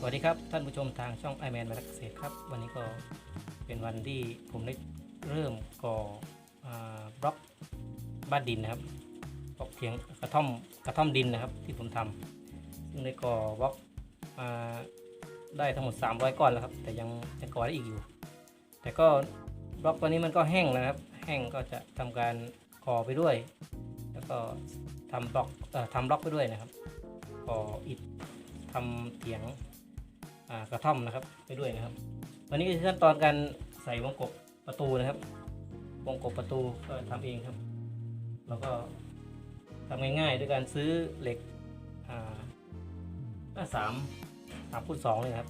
สวัสดีครับท่านผู้ชมทางช่อง i m a n มาเกษตรครับ วันนี้ก็เป็นวันที่ผมได้เริ่มก่อบล็อกบ้านดินนะครับบล็อกเพียงกระท่อมกระท่อมดินนะครับที่ผมทำซึ่งได้ก่อบล็อกมาได้ทั้งหมด 300 ก้อนแล้วครับ แต่ยังจะก่อได้อีกอยู่ แต่ก็บล็อกตัวนี้มันก็แห้งแล้วนะครับ แห้งก็จะทำการก่อไปด้วย แล้วก็ทำบล็อกเอ่อทำบล็อกไปด้วยนะครับก่ออิฐทำเถียง กระท่อมนะครับไปด้วยนะครับ วันนี้คือขั้นตอนการใส่วงกบประตูนะครับ วงกบประตูก็ทำเองครับ แล้วก็ทำง่ายๆด้วยการซื้อเหล็กอ่าหน้าสามสามคูณสองเลยครับ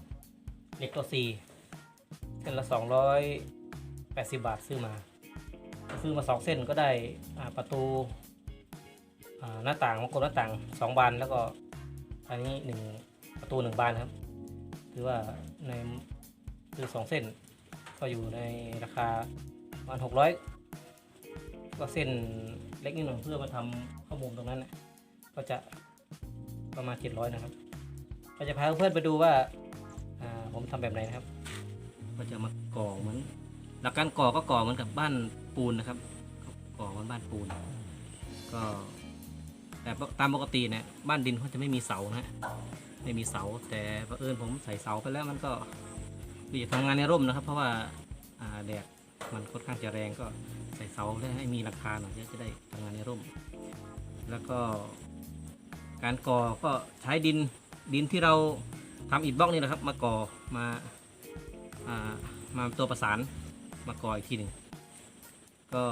เหล็กตัวสี่เส้นละสองร้อยแปดสิบบาทซื้อมา ซื้อมาสองเส้นก็ได้อ่าประตูอ่าหน้าต่างวงกบหน้าต่างสองบานแล้วก็อันนี้หนึ่งประตูหนึ่งบานครับ ถือว่าในคือสองเส้น ก็อยู่ในราคาประมาณหกร้อยก็เส้นเล็กนิดหน่อยเพื่อมาทำข้อมูลตรงนั้นนะก็จะประมาณเจ็ดร้อยนะครับก็จะพาเพื่อนไปดูว่าผมทำแบบไหนนะครับ ก็จะมาก่อเหมือนหลักการก่อก็ก่อเหมือนกับบ้านปูนนะครับ ก่อเหมือนบ้านปูน ก็แต่ตามปกติเนี่ยบ้านดินเขาจะไม่มีเสานะฮะ ไม่มีเสา แต่บังเอิญผมใส่เสาไปแล้วมันก็ดีทำงานในร่มนะครับ เพราะว่าแดดมันค่อนข้างจะแรงก็ใส่เสาเพื่อให้มีราคาหน่อยจะได้ทำงานในร่ม แล้วก็ การก่อก็ใช้ดินดินที่เราทำอิฐบล็อกนี่แหละครับ มาก่อมาอ่ามาตัวประสานมาก่ออีกทีหนึ่งก็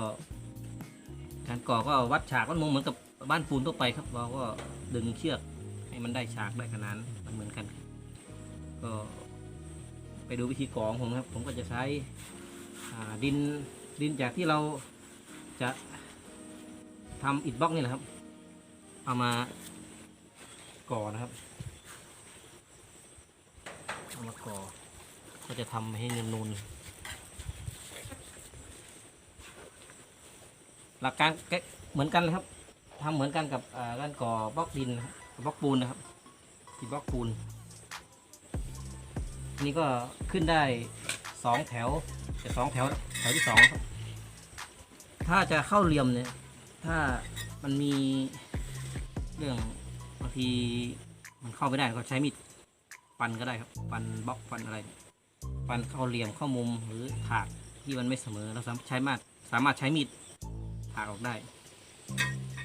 การก่อก็วัดฉากวัดมุมเหมือนกับบ้านปูนทั่วไปครับเราก็ดึงเชือก ให้มันได้ฉากได้ขนาดมันเหมือนกัน ก็ไปดูวิธีกรองผมครับ ผมก็จะใช้ดินดินจากที่เราจะทำอิฐบล็อกนี่แหละครับ เอามาก่อนะครับ เอามาก่อ ก็จะทำให้นูนหลักการเหมือนกันเลยครับทำเหมือนกันกับการก่อบล็อกดินนะครับ บล็อกปูนนะครับติดบล็อกปูนอันนี้ก็ขึ้นได้สองแถวแต่สองแถวแถวที่สองครับ ถ้าจะเข้าเหลี่ยมเนี่ย ถ้ามันมีเรื่องบางทีมันเข้าไม่ได้ก็ใช้มีดฟันก็ได้ครับฟันบล็อกฟันอะไรฟันเข้าเหลี่ยมเข้ามุมหรือถากที่มันไม่เสมอเราสามารถใช้มาดสามารถใช้มีดถากออกได้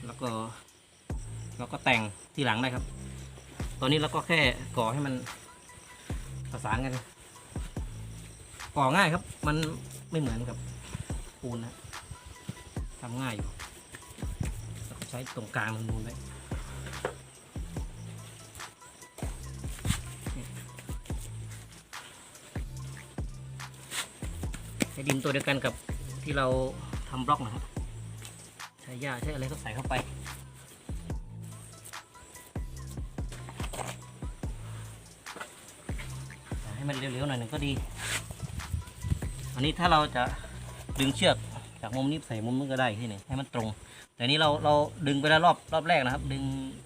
แล้วก็ เราก็แต่งทีหลังได้ครับ ตอนนี้เราก็แค่ก่อให้มันประสานกัน ก่อง่ายครับ มันไม่เหมือนกับปูนนะทำง่ายอยู่เราใช้ตรงกลางมันูนไว้ใช้ดินตัวเดียวกันกับที่เราทำบล็อกนะครับใช้หญ้าใช้อะไรก็ใส่เข้าไป ให้มันเร็วๆหน่อยหนึ่งก็ดี อันนี้ถ้าเราจะดึงเชือกจากมุมนี้ใส่มุมนู้นก็ได้ที่นี่ให้มันตรง แต่นี้เราเราดึงไปแล้วรอบรอบแรกนะครับ ดึง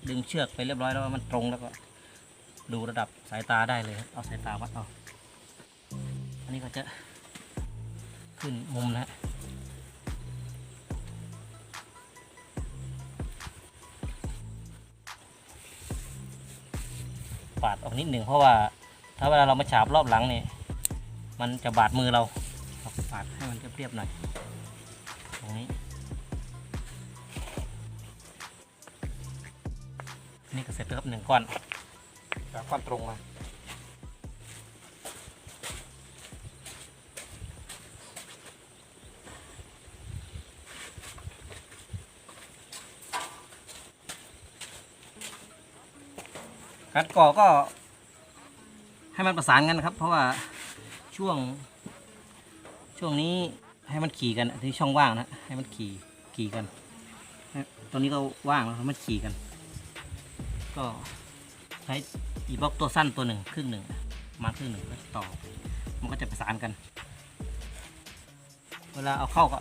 ดึงเชือกไปเรียบร้อยแล้วมันตรงแล้วก็ ดูระดับสายตาได้เลยเอาสายตาวัดเอาอันนี้ก็จะขึ้นมุมนะปาดออกนิดหนึ่งเพราะว่า ถ้าเวลาเรามาฉาบรอบหลังนี่มันจะบาดมือเราเราปาดให้มันเรียบๆหน่อย ตรงนี้นี่ก็เสร็จแล้วครับหนึ่งก้อนจากก้อนตรงมาการก่อก็ ให้มันประสานกันนะครับ เพราะว่าช่วง ช่วงนี้ให้มันขี่กันที่ช่องว่างนะให้มันขี่ขี่กันตรงนี้ก็ว่างแล้วให้มันขี่กัน ก็ใช้อีบล็อกตัวสั้นตัวหนึ่งครึ่งหนึ่งมาครึ่งหนึ่งแล้วต่อ มันก็จะประสานกัน เวลาเอาเข้าก็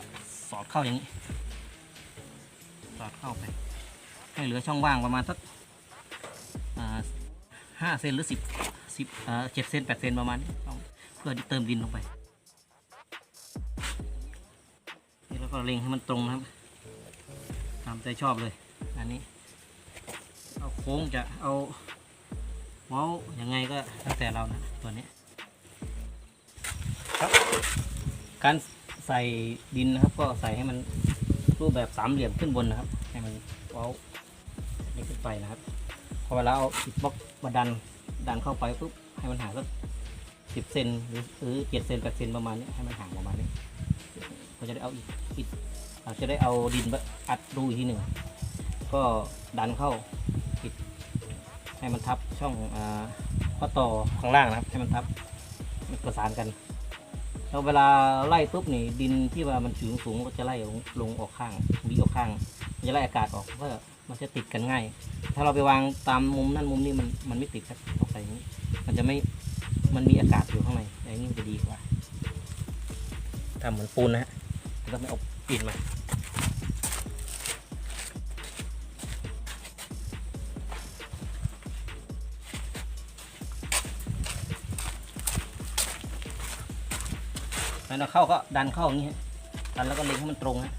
สอดเข้าอย่างนี้ สอดเข้าไป ให้เหลือช่องว่างประมาณสักห้าเซนหรือสิบ สิบเอ่อเจ็ดเซนแปดเซนประมาณนี้เพื่อที่เติมดินลงไปนี่แล้วก็เล็งให้มันตรงนะครับตามใจชอบเลยอันนี้เอาโค้งจะเอาเว้ายังไงก็แล้วแต่เรานะตัวนี้ครับ การใส่ดินนะครับ ก็ใส่ให้มันรูปแบบสามเหลี่ยมขึ้นบนนะครับ ให้มันเว้านี่ขึ้นไปนะครับ พอเวลาเอาอิฐบล็อกมาดัน ดันเข้าไปปุ๊บให้มันห่างสักสิบเซนหรือหรือเจ็ดเซนแปดเซนประมาณนี้ให้มันห่างประมาณนี้ก็จะได้เอาอิฐอิฐอาจจะได้เอาดินอัดรูอีกทีหนึ่งก็ดันเข้าอิฐให้มันทับช่องอ่าข้อต่อข้างล่างนะครับ ให้มันทับมันประสานกันแล้วเวลาไล่ปุ๊บนี่ดินที่ว่ามันสูงสูงก็จะไล่ลงลงออกข้างวีออกข้างจะไล่อากาศออกเพื่อ มันจะติดกันง่าย ถ้าเราไปวางตามมุมนั่นมุมนี้มันมันไม่ติดครับต้องใส่อย่างนี้ มันจะไม่ มันมีอากาศอยู่ข้างในอย่างนี้มันจะดีกว่าทำเหมือนปูนนะฮะแล้วก็ไม่เอาปีนมาแล้วเราเข้าก็ดันเข้าอย่างนี้ฮะดันแล้วก็เล็งให้มันตรงฮะ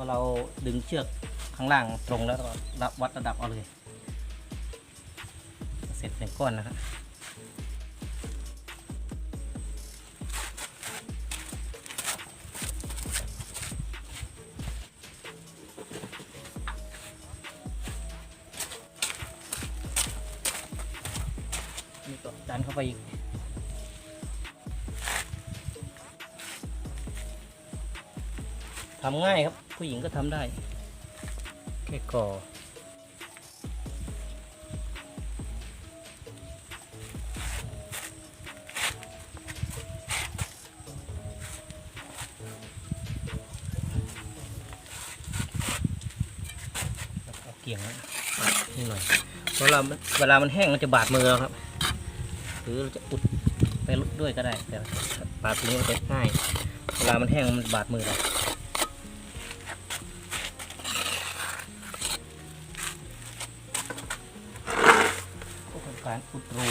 อเราดึงเชือกข้างล่างตรงแล้วก็รับวัดระดับเอาเลย เสร็จเป็นก้อนนะครับนี่ก็ดันเข้าไปอีกทำง่ายครับ ผู้หญิงก็ทำได้ แค่ก่อเอาเกี่ยงนี่หน่อยเวลาเวลามันแห้งมันจะบาดมือครับ หรือเราจะอุดไปด้วยก็ได้ แต่บาดตรงนี้มันจะง่าย เวลามันแห้งมันบาดมือเรา การอุดรู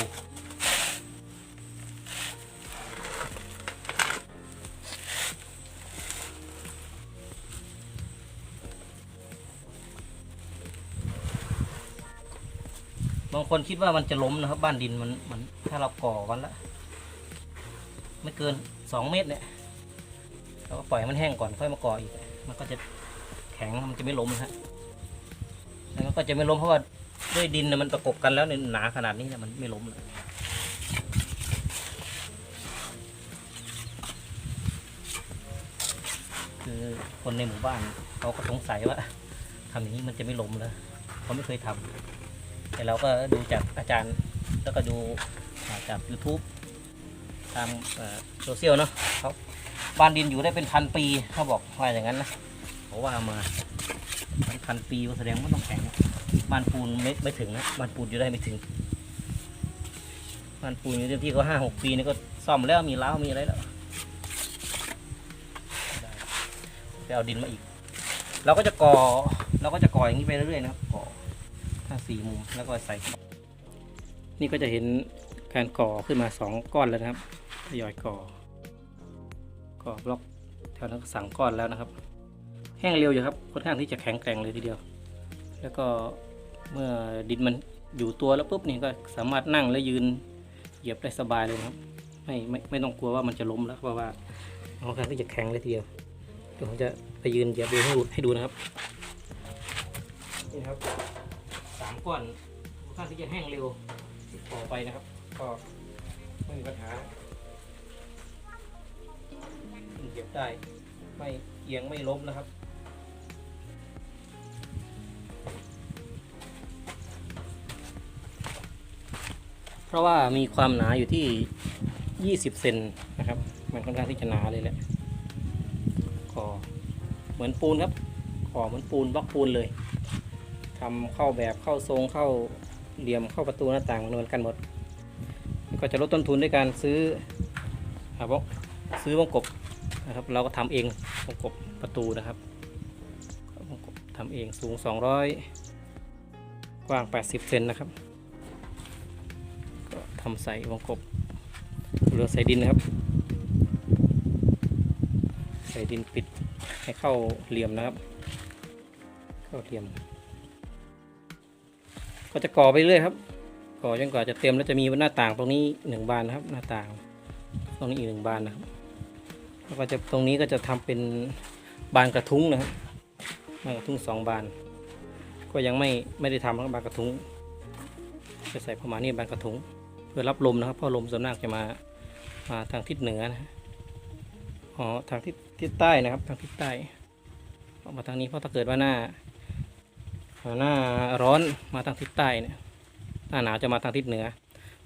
บางคนคิดว่ามันจะล้มนะครับ บ้านดินมันมันถ้าเราก่อวันละไม่เกินสองเมตรเนี่ยเราก็ปล่อยให้มันแห้งก่อนค่อยมาก่ออีก มันก็จะแข็งมันจะไม่ล้มนะฮะแล้วมันก็จะไม่ล้มเพราะว่า ด้วยดินน่ะมันประกบกันแล้วเนี่ยหนาขนาดนี้เนี่ยมันไม่ล้มเลยคือคนในหมู่บ้านเขาก็สงสัยว่าทำอย่างนี้มันจะไม่ล้มเลยเขาไม่เคยทำแต่เราก็ดูจากอาจารย์ แล้วก็ดูจาก YouTube ตามโซเชียลเนาะเขาบ้านดินอยู่ได้เป็นพันปีเขาบอกว่าอย่างนั้นนะเขาว่ามาเป็นพันปีแสดงว่าต้องแข็ง บ้านปูนไม่ไม่ถึงนะบ้านปูนอยู่ได้ไม่ถึงบ้านปูนอยู่ที่เขาห้าหกปีนี่ก็ซ่อมแล้วมีเล้ามีอะไรแล้วไปเอาดินมาอีก เราก็จะก่อเราก็จะก่ออย่างนี้ไปเรื่อยๆนะครับก่อถ้าสี่มุมแล้วก็ใส่ นี่ก็จะเห็นการก่อขึ้นมาสองก้อนแล้วนะครับทยอยก่อ ก่อบล็อกแถวนั้นก็สั่งก้อนแล้วนะครับ แห้งเร็วอยู่ครับค่อนข้างที่จะแข็งแกร่งเลยทีเดียว แล้วก็ เมื่อดินมันอยู่ตัวแล้วปุ๊บนี่ก็สามารถนั่งและยืนเหยียบได้สบายเลยครับ ไม่ไม่ไม่ต้องกลัวว่ามันจะล้มแล้วเพราะว่าค่อนข้างที่จะแข็งเลยทีเดียวเดี๋ยวผมจะไปยืนเหยียบดูให้ดูให้ดูนะครับนี่ครับสามก้อนค่อนข้างที่จะแห้งเร็วต่อไปนะครับ ก็ไม่มีปัญหาเหยียบได้ ไม่เอียงไม่ล้มนะครับ เพราะว่ามีความหนาอยู่ที่ 20 เซนนะครับ มันค่อนข้างที่จะหนาเลยแหละก่อเหมือนปูนครับก่อเหมือนปูนบล็อกปูนเลยทำเข้าแบบเข้าทรงเข้าเหลี่ยมเข้าประตูหน้าต่างเหมือนกันหมด ก็จะลดต้นทุนด้วยการซื้อหาบซื้อวงกบนะครับ เราก็ทำเองวงกบประตูนะครับทำเองสูง 200 กว้าง 80 เซนนะครับ ทำใส่วงกบเรือใส่ดินนะครับ ใส่ดินปิดให้เข้าเหลี่ยมนะครับ เข้าเหลี่ยม ก็จะก่อไปเรื่อยครับ ก่อจนกว่าจะเต็มแล้วจะมีหน้าต่างตรงนี้หนึ่งบานนะครับ หน้าต่าง ตรงนี้อีกหนึ่งบานนะครับแล้วก็จะตรงนี้ก็จะทำเป็นบานกระทุ้งนะครับบานกระทุ้งสองบาน ก็ยังไม่ไม่ได้ทำครับบานกระทุ้งจะใส่ประมาณนี้บานกระทุ้ง เพื่อรับลมนะครับเพราะลมส่วนมากจะมามาทางทิศเหนือนะอ๋อทางทิศทิศใต้นะครับ ทางทิศใต้ออกมาทางนี้เพราะถ้าเกิดว่าหน้าหน้าร้อนมาทางทิศใต้เนี่ยหน้าหนาวจะมาทางทิศเหนือ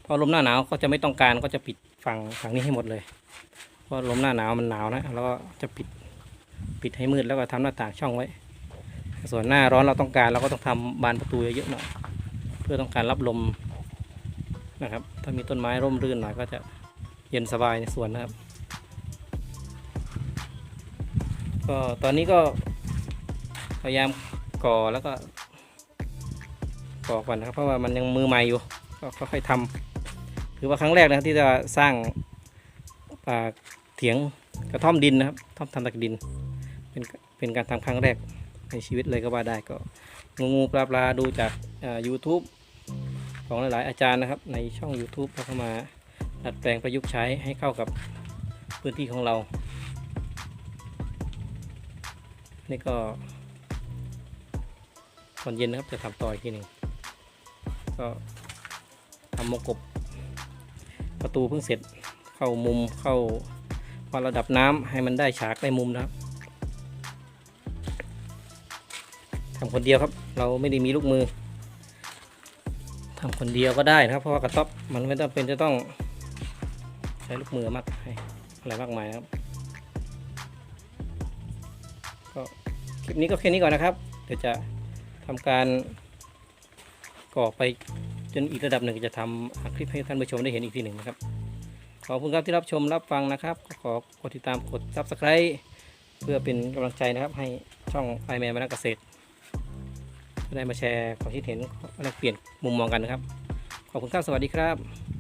พอลมหน้าหนาวก็จะไม่ต้องการก็จะปิดฝั่งฝั่งนี้ให้หมดเลยเพราะลมหน้าหนาวมันหนาวนะแล้วก็จะปิดปิดให้มืดแล้วก็ทำหน้าต่างช่องไว้ ส่วนหน้าร้อนเราต้องการเราก็ต้องทำบานประตูเยอะๆหน่อยเพื่อต้องการรับลม นะครับ ถ้ามีต้นไม้ร่มรื่นหน่อยก็จะเย็นสบายในสวนนะครับ ก็ตอนนี้ก็พยายามก่อแล้วก็ก่อก่อนนะครับเพราะว่ามันยังมือใหม่อยู่ ก็ค่อยๆทำถือว่าครั้งแรกนะครับที่จะสร้างป่าเถียงกระท่อมดินนะครับท่อมทำจากดิน เป็นเป็นการทำครั้งแรกในชีวิตเลยก็ว่าได้ก็งูงูปลาปลาดูจากยูทูบ ของหลายๆอาจารย์นะครับ ในช่อง YouTube เขาเข้ามาดัดแปลงประยุกต์ใช้ให้เข้ากับพื้นที่ของเรา นี่ก็ตอนเย็นนะครับจะทำต่ออีกทีหนึ่งก็ทำมกบประตูเพิ่งเสร็จเข้ามุมเข้าวัดระดับน้ำให้มันได้ฉากได้มุมนะครับทำคนเดียวครับ เราไม่ได้มีลูกมือ ทำคนเดียวก็ได้นะครับ เพราะว่ากระต๊อบมันไม่ต้องเป็นจะต้องใช้ลูกมือมากอะไรมากมายครับก็คลิปนี้ก็แค่นี้ก่อนนะครับเดี๋ยวจะทำการก่อไปจนอีกระดับหนึ่งจะทำคลิปให้ท่านผู้ชมได้เห็นอีกทีหนึ่งนะครับ ขอบคุณครับที่รับชมรับฟังนะครับ ขอกดติดตามกด subscribe เพื่อเป็นกำลังใจนะครับให้ช่องไอแมนมานักเกษตร ได้มาแชร์ความคิดเห็นแลกเปลี่ยนมุมมองกันนะครับ ขอบคุณครับ สวัสดีครับ